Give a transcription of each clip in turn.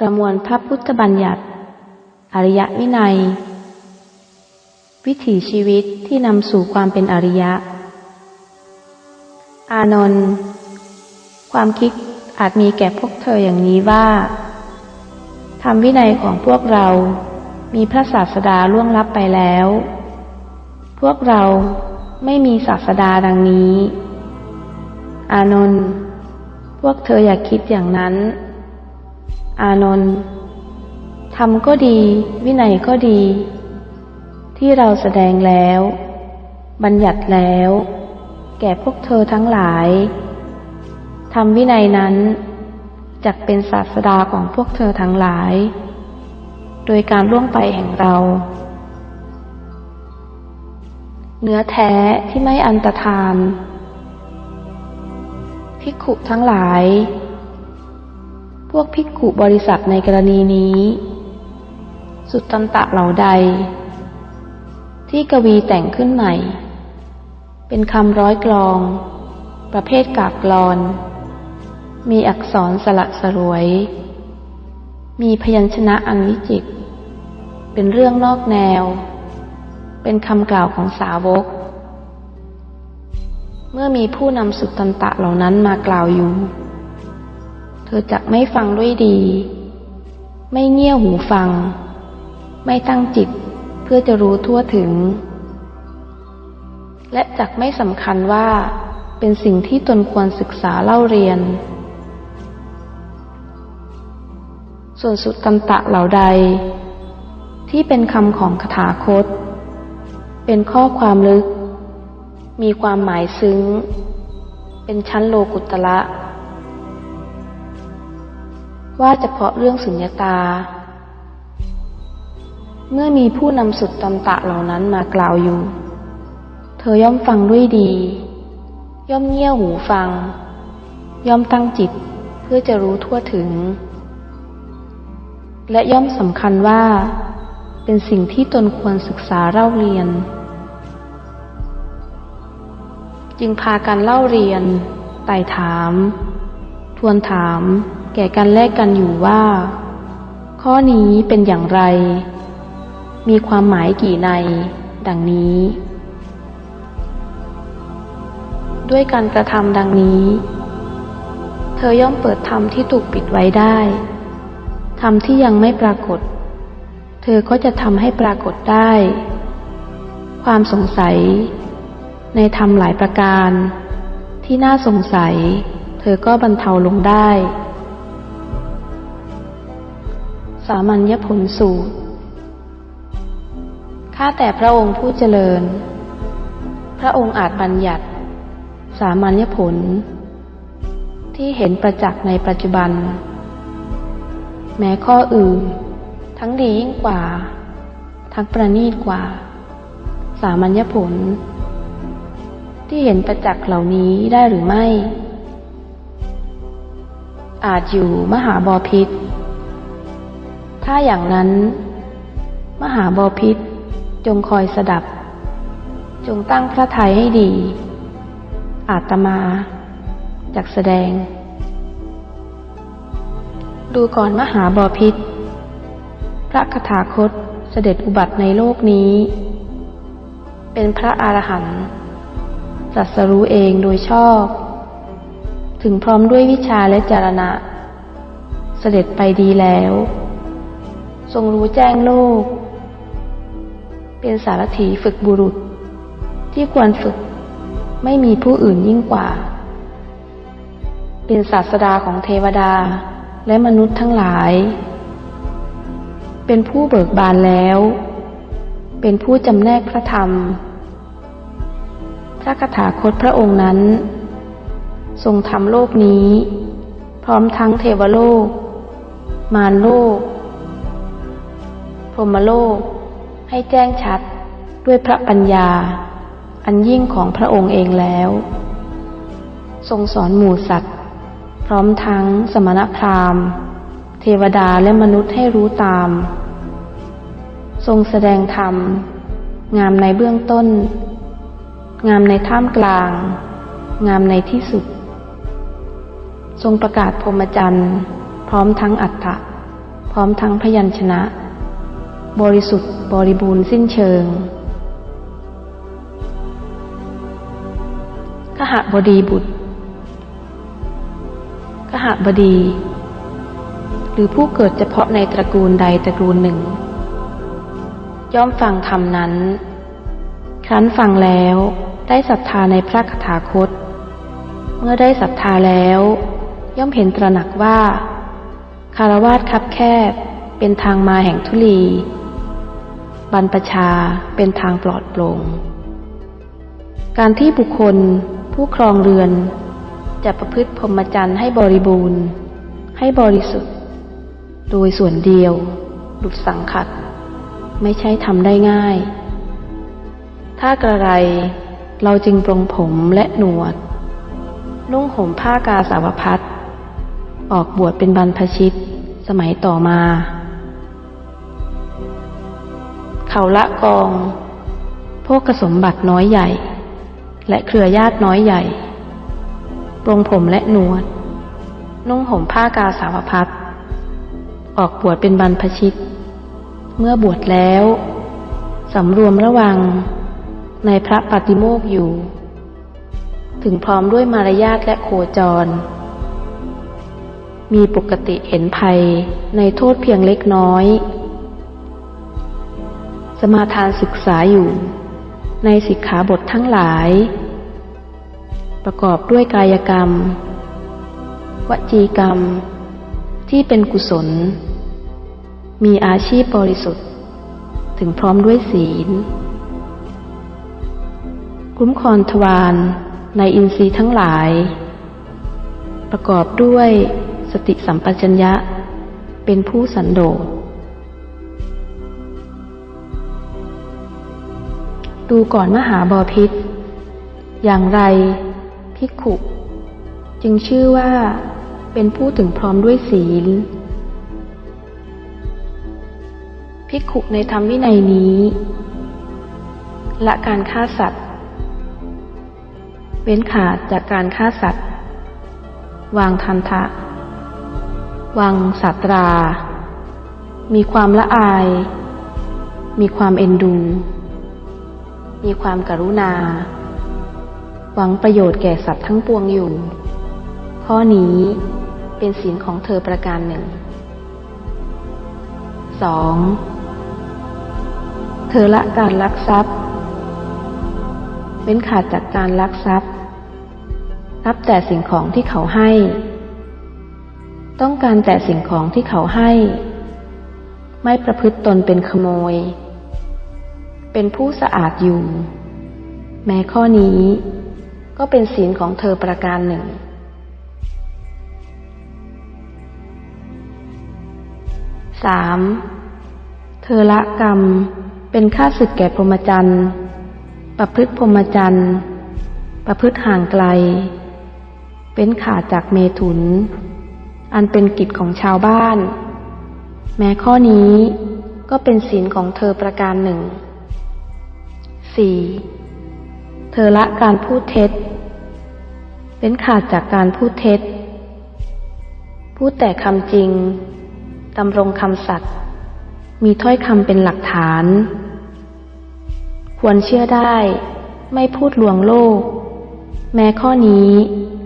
ประมวลพระพุทธบัญญัติ อริยวินัย วิถีชีวิตที่นำสู่ความเป็นอริยะ อานนท์ความคิดอาจมีแก่พวกเธออย่างนี้ว่าธรรมวินัยของพวกเรามีพระศาสดาล่วงลับไปแล้ว พวกเราไม่มีศาสดาดังนี้ อานนท์พวกเธออย่าคิดอย่างนั้น อานนท์ธรรมก็ดี วินัยก็ดี ที่เราแสดงแล้ว บัญญัติแล้ว แก่พวกเธอทั้งหลายธรรมวินัยนั้นจักเป็นศาสดาของพวกเธอทั้งหลาย โดยการล่วงไปแห่งเรา เนื้อแท้ที่ไม่อันตรธานภิกขุทั้งหลาย วกภิกขุบริษัทในกรณีนี้ สุดตันตะเหล่าใด ที่กวีแต่งขึ้นใหม่ เป็นคำร้อยกลอง ประเภทกาบกลอน มีอักษรสละสรวย มีพยัญชนะอันวิจิตรเป็นเรื่องนอกแนว เป็นคำกล่าวของสาวก เมื่อมีผู้นำสุตตันตะเหล่านั้นมากล่าวอยู่ เธอจักไม่ฟังด้วยดี ไม่เงี่ยหูฟัง ไม่ตั้งจิตเพื่อจะรู้ทั่วถึง และจักไม่สำคัญว่าเป็นสิ่งที่ตนควรศึกษาเล่าเรียน ส่วนสุตตันตะเหล่าใด ที่เป็นคำของคาถาคต เป็นข้อความลึก มีความหมายซึ้ง เป็นชั้นโลกุตละ ว่าเฉพาะเรื่องสุญญตา เมื่อมีผู้นำสุดตันตะเหล่านั้นมากล่าวอยู่ เธอย่อมฟังด้วยดี ย่อมเงี่ยหูฟัง ย่อมตั้งจิตเพื่อจะรู้ทั่วถึง และย่อมสำคัญว่า เป็นสิ่งที่ตนควรศึกษาเล่าเรียน จึงพากันเล่าเรียนไต่ถาม ทวนถาม แก่กันแลกกันอยู่ว่า ข้อนี้เป็นอย่างไร มีความหมายกี่ใน ดังนี้ ด้วยการกระทำดังนี้ เธอย่อมเปิดธรรมที่ถูกปิดไว้ได้ธรรมที่ยังไม่ปรากฏ เธอก็จะทำให้ปรากฏได้ ความสงสัย ในธรรมหลายประการ ที่น่าสงสัย เธอก็บรรเทาลงได้ สามัญญผลสูตร ข้าแต่พระองค์ผู้เจริญ พระองค์อาจบัญญัติ สามัญญผล ที่เห็นประจักษ์ในปัจจุบัน แม้ข้ออื่น ทั้งดียิ่งกว่า ทั้งประณีตกว่า สามัญญผล ที่เห็นประจักษ์เหล่านี้ได้หรือไม่ อาจอยู่มหาบอพิษ ถ้าอย่างนั้น มหาบอพิษจงคอยสดับ จงตั้งพระทัยให้ดี อาตมาจากแสดง ดูก่อนมหาบอพิษ พระคถาคตเสด็จอุบัติในโลกนี้ เป็นพระอรหันต์ตรัสรู้เองโดยชอบ ถึงพร้อมด้วยวิชาและจารณะ เสด็จไปดีแล้ว ทรงรู้แจ้งโลก เป็นสารถีฝึกบุรุษ ที่ควรฝึกไม่มีผู้อื่นยิ่งกว่า เป็นศาสดาของเทวดาและมนุษย์ทั้งหลาย เป็นผู้เบิกบานแล้ว เป็นผู้จำแนกพระธรรม พระคถาคตพระองค์นั้น ทรงทำโลกนี้ พร้อมทั้งเทวโลก มารโลก พรหมโลก ให้แจ้งชัดด้วยพระปัญญา อันยิ่งของพระองค์เองแล้ว ทรงสอนหมู่สัตว์ พร้อมทั้งสมณพราหมณ์ เทวดาและมนุษย์ให้รู้ตาม ทรงแสดงธรรม งามในเบื้องต้น งามในท่ามกลาง งามในที่สุด ทรงประกาศพรหมจรรย์ พร้อมทั้งอัฏฐะร้อมทั้งพยัญชนะ บริสุทธิ์บริบูรณ์สิ้นเชิงขหบดีบุตรขหบดี หรือผู้เกิดเฉพาะในตระกูลใดตระกูลหนึ่ง ย่อมฟังธรรมนั้น ครั้นฟังแล้วได้ศรัทธาในพระคถาคต เมื่อได้ศรัทธาแล้ว ย่อมเห็นตระหนักว่า คารวาสคับแคบเป็นทางมาแห่งทุลี บรรพชาเป็นทางปลอดโปร่ง การที่บุคคลผู้ครองเรือน จะประพฤติพรหมจรรย์ให้บริบูรณ์ ให้บริสุทธิ์ โดยส่วนเดียว หลุดสังขัด ไม่ใช่ทำได้ง่าย ถ้ากระไรเราจึงปรงผมและหนวด นุ่งห่มผ้ากาสาวพัดออกบวชเป็นบรรพชิตสมัยต่อมา เขาละกองพวกกสมบัติน้อยใหญ่ และเครือญาติน้อยใหญ่ปรงผมและหนวด นุ่งห่มผ้ากาสาวพัดออกบวชเป็นบรรพชิต เมื่อบวชแล้ว สำรวมระวังในพระปฏิโมกข์อยู่ ถึงพร้อมด้วยมารยาทและโคจร มีปกติเห็นภัยในโทษเพียงเล็กน้อย สมาทานศึกษาอยู่ ในสิกขาบททั้งหลาย ประกอบด้วยกายกรรม วจีกรรม ที่เป็นกุศล มีอาชีพบริสุทธิ์ ถึงพร้อมด้วยศีล คุ้มครองทวารในอินทรีย์ทั้งหลาย ประกอบด้วยสติสัมปชัญญะ เป็นผู้สันโดษ ดูก่อนมหาบอพิษ อย่างไร พิกขุ จึงชื่อว่าเป็นผู้ถึงพร้อมด้วยศีล พิกขุในธรรมวินัยนี้ ละการฆ่าสัตว์ เว้นขาดจากการฆ่าสัตว์ วางทันทะ วางสัตรา มีความละอาย มีความเอ็นดู มีความกรุณา หวังประโยชน์แก่สัตว์ทั้งปวงอยู่ ข้อนี้เป็นศีลของเธอประการหนึ่งสองเธอละการลักทรัพย์เว้นขาดจากการลักทรัพย์รับแต่สิ่งของที่เขาให้ ต้องการแต่สิ่งของที่เขาให้ ไม่ประพฤติตนเป็นขโมย เป็นผู้สะอาดอยู่ แม้ข้อนี้ก็เป็นศีลของเธอประการหนึ่งสามเธอละกรรมเป็นค่าศึกแก่พรหมจรรย์ ประพฤติพรหมจรรย์ ประพฤติห่างไกล เป็นขาดจากเมถุน อันเป็นกิจของชาวบ้าน แม้ข้อนี้ก็เป็นศีลของเธอประการหนึ่ง สี่เธอละการพูดเท็จ เป็นขาดจากการพูดเท็จ พูดแต่คำจริงดำรงคำสัตย์มีถ้อยคำเป็นหลักฐาน ควรเชื่อได้ ไม่พูดลวงโลก แม้ข้อนี้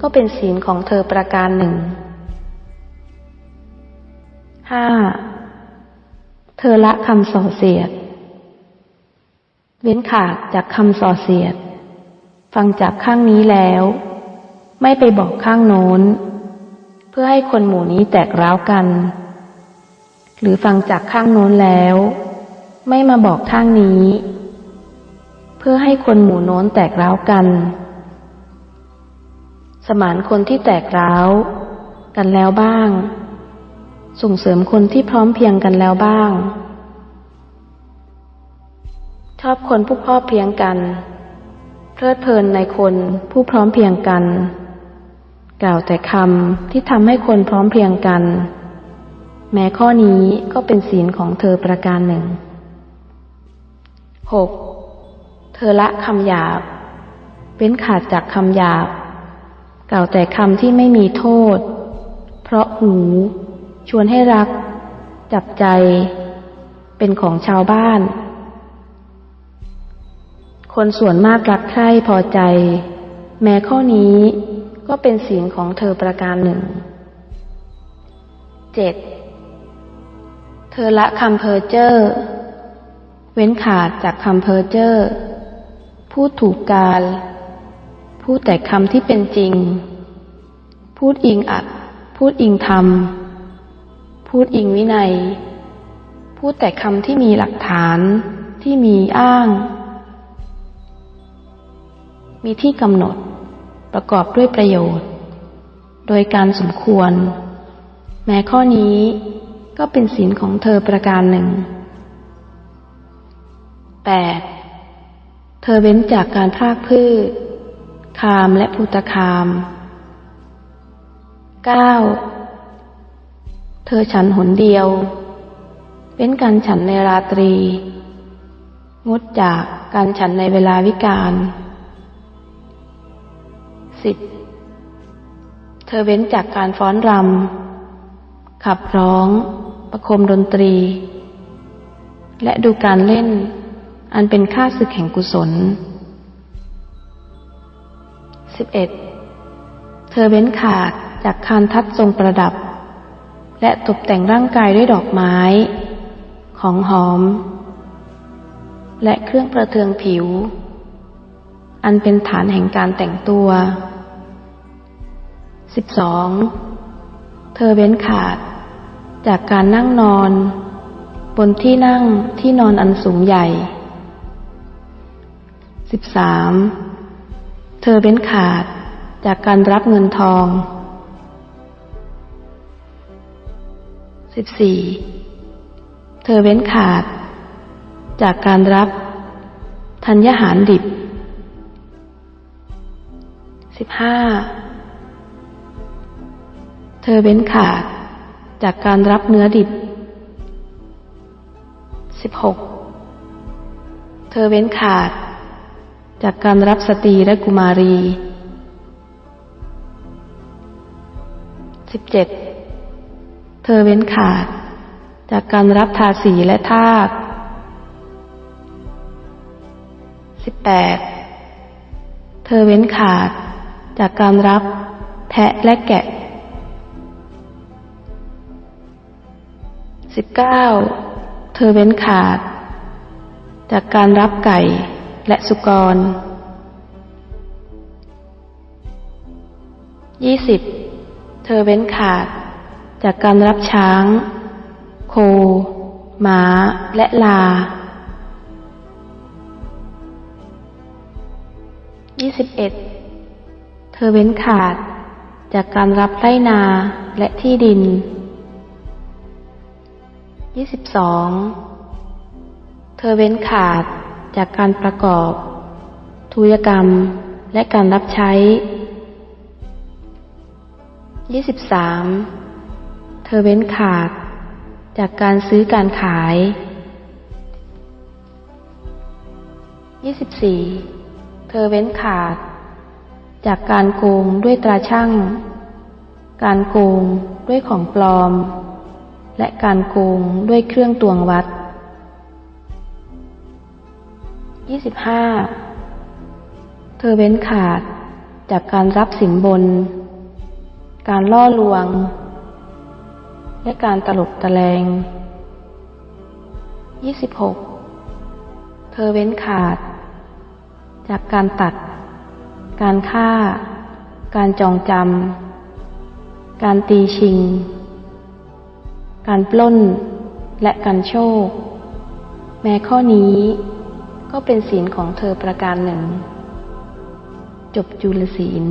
ก็เป็นศีลของเธอประการหนึ่งห้าเธอละคำส่อเสียด เว้นขาดจากคำส่อเสียด ฟังจากข้างนี้แล้ว ไม่ไปบอกข้างโน้น เพื่อให้คนหมู่นี้แตกร้าวกัน หรือฟังจากข้างโน้นแล้ว ไม่มาบอกข้างนี้ เพื่อให้คนหมู่โน้นแตกร้าวกัน สมานคนที่แตกร้าวกันแล้วบ้าง ส่งเสริมคนที่พร้อมเพียงกันแล้วบ้าง อบคนผู้พร้อมเพียงกัน เพลิดเพลินในคนผู้พร้อมเพียงกัน กล่าวแต่คำที่ทำให้คนพร้อมเพียงกัน แม้ข้อนี้ก็เป็นศีลของเธอประการหนึ่งหกเธอละคำหยาบเว้นขาดจากคำหยาบ กล่าวแต่คำที่ไม่มีโทษ เพราะหู ชวนให้รัก จับใจ เป็นของชาวบ้าน คนส่วนมากรักใคร่พอใจ แม้ข้อนี้ก็เป็นศีลของเธอประการหนึ่ง เจ็ดเธอละคำเพอเจอเว้นขาดจากคำเพอเจอพูดถูกการ พูดแต่คำที่เป็นจริง พูดอิงอัด พูดอิงธรรม พูดอิงวินัย พูดแต่คำที่มีหลักฐานที่มีอ้าง มีที่กำหนดประกอบด้วยประโยชน์ โดยการสมควร แม้ข้อนี้ก็เป็นศีลของเธอประการหนึ่ง 8. เธอเว้นจากการพรากพืช คามและพุตคาม 9. เธอฉันหนเดียว เว้นการฉันในราตรี งดจากการฉันในเวลาวิกาล สิบเธอเว้นจากการฟ้อนรำ ขับร้อง ประคมดนตรี และดูการเล่น อันเป็นค่าศึกแห่งกุศลสิบเอ็ดเธอเว้นขาดจากคานทัดทรงประดับ และตกแต่งร่างกายด้วยดอกไม้ ของหอม และเครื่องประเทืองผิว อันเป็นฐานแห่งการแต่งตัว บสองเธอเว้นขาด จากการนั่งนอน บนที่นั่งที่นอนอันสูงใหญ่สิบสามเธอเว้นขาด จากการรับเงินทองสิบสี่เธอเว้นขาด จากการรับธัญญาหารดิบสิบห้า เธอเว้นขาดจากการรับเนื้อดิบสิบหกเธอเว้นขาด จากการรับสตรีและกุมารีสิบเธอเว้นขาด จากการรับทาสีและทาสสิบแปดเธอเว้นขาด จากการรับแพะและแกะ สิบเก้าเธอเว้นขาด จากการรับไก่และสุกรยี่สิบเธอเว้นขาด จากการรับช้าง โค ม้า และลายี่สิบเอ็ดเธอเว้นขาด จากการรับไรนาและที่ดิน ยี่สิบสองเธอเว้นขาดจากการประกอบ ทุยกรรมและการรับใช้ยี่สิบสามเธอเว้นขาดจากการซื้อการขายยี่สิบสี่เธอเว้นขาด จากการโกงด้วยตราช่าง การโกงด้วยของปลอม และการโกงด้วยเครื่องตวงวัด 25. เธอเว้นขาดจากการรับสินบน การล่อลวง และการตลบตะแลง 26. เธอเว้นขาด จากการตัด การฆ่า การจองจำ การตีชิง การปล้น และการโชค แม้ข้อนี้ก็เป็นศีลของเธอประการหนึ่ง จบจุลศีล